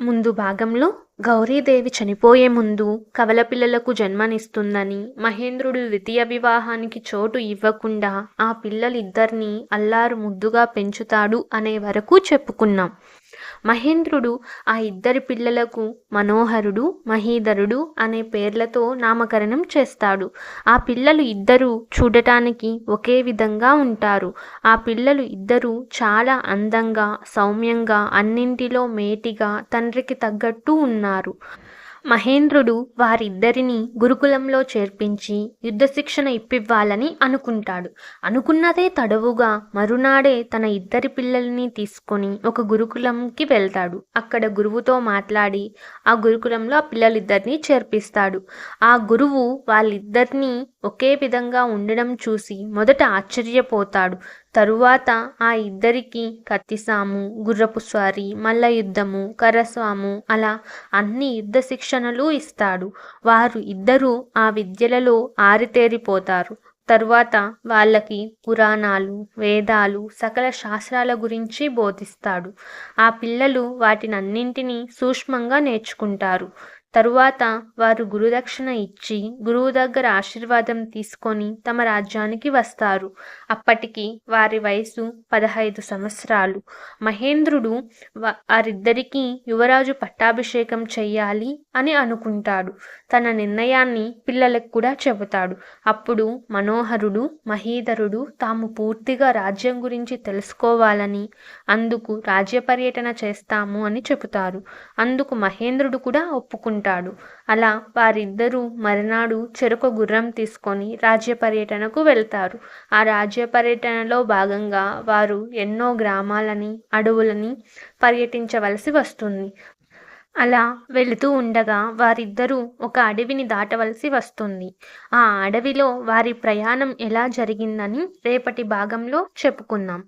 ముందు భాగంలో గౌరీదేవి చనిపోయే ముందు కవల పిల్లలకు జన్మనిస్తుందని మహేంద్రుడు ద్వితీయ వివాహానికి చోటు ఇవ్వకుండా ఆ పిల్లలిద్దరినీ అల్లారు ముద్దుగా పెంచుతాడు అనే వరకు చెప్పుకున్నాం. మహేంద్రుడు ఆ ఇద్దరి పిల్లలకు మనోహరుడు మహీధరుడు అనే పేర్లతో నామకరణం చేస్తాడు. ఆ పిల్లలు ఇద్దరూ చూడటానికి ఒకే విధంగా ఉంటారు. ఆ పిల్లలు ఇద్దరూ చాలా అందంగా సౌమ్యంగా అన్నింటిలో మేటిగా తండ్రికి తగ్గట్టు ఉన్నారు. మహేంద్రుడు వారిద్దరిని గురుకులంలో చేర్పించి యుద్ధశిక్షణ ఇప్పివ్వాలని అనుకుంటాడు. అనుకున్నదే తడవుగా మరునాడే తన ఇద్దరి పిల్లల్ని తీసుకొని ఒక గురుకులంకి వెళ్తాడు. అక్కడ గురువుతో మాట్లాడి ఆ గురుకులంలో ఆ పిల్లలిద్దరినీ చేర్పిస్తాడు. ఆ గురువు వాళ్ళిద్దరినీ ఒకే విధంగా ఉండడం చూసి మొదట ఆశ్చర్యపోతాడు. తరువాత ఆ ఇద్దరికి కత్తిసాము గుర్రపు స్వారీ మల్ల యుద్ధము కరస్వాము అలా అన్ని యుద్ధ శిక్షణలు ఇస్తాడు. వారు ఇద్దరూ ఆ విద్యలలో ఆరితేరిపోతారు. తరువాత వాళ్ళకి పురాణాలు వేదాలు సకల శాస్త్రాల గురించి బోధిస్తాడు. ఆ పిల్లలు వాటినన్నింటినీ సూక్ష్మంగా నేర్చుకుంటారు. తరువాత వారు గురుదక్షిణ ఇచ్చి గురువు దగ్గర ఆశీర్వాదం తీసుకొని తమ రాజ్యానికి వస్తారు. అప్పటికి వారి వయసు పదహైదు సంవత్సరాలు. మహేంద్రుడు వారిద్దరికీ యువరాజు పట్టాభిషేకం చెయ్యాలి అని అనుకుంటాడు. తన నిర్ణయాన్ని పిల్లలకు కూడా చెబుతాడు. అప్పుడు మనోహరుడు మహీధరుడు తాము పూర్తిగా రాజ్యం గురించి తెలుసుకోవాలని అందుకు రాజ్య పర్యటన చేస్తాము అని చెబుతారు. అందుకు మహేంద్రుడు కూడా ఒప్పుకుంటాడు. ఉంటాడు. అలా వారిద్దరూ మరునాడు చెరొక గుర్రం తీసుకొని రాజ్య పర్యటనకు వెళ్తారు. ఆ రాజ్య పర్యటనలో భాగంగా వారు ఎన్నో గ్రామాలని అడవులని పర్యటించవలసి వస్తుంది. అలా వెళుతూ ఉండగా వారిద్దరూ ఒక అడవిని దాటవలసి వస్తుంది. ఆ అడవిలో వారి ప్రయాణం ఎలా జరిగిందని రేపటి భాగంలో చెప్పుకుందాం.